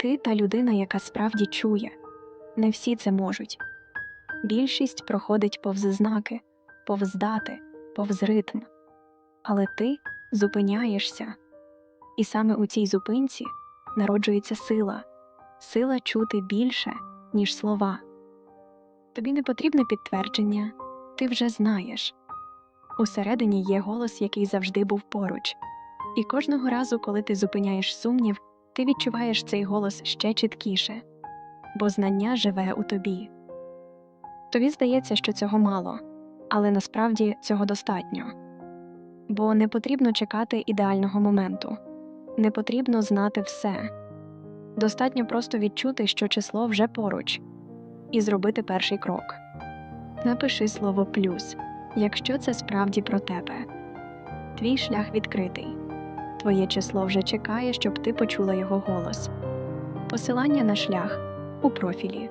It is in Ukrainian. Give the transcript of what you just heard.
ти та людина, яка справді чує. Не всі це можуть. Більшість проходить повз знаки, повз дати, повз ритм. Але ти зупиняєшся. І саме у цій зупинці народжується сила, сила чути більше, ніж слова. Тобі не потрібне підтвердження, ти вже знаєш. Усередині є голос, який завжди був поруч. І кожного разу, коли ти зупиняєш сумнів, ти відчуваєш цей голос ще чіткіше, бо знання живе у тобі. Тобі здається, що цього мало, але насправді цього достатньо. Бо не потрібно чекати ідеального моменту, не потрібно знати все. Достатньо просто відчути, що число вже поруч, і зробити перший крок. Напиши слово плюс, якщо це справді про тебе. Твій шлях відкритий. Твоє число вже чекає, щоб ти почула його голос. Посилання на шлях у профілі.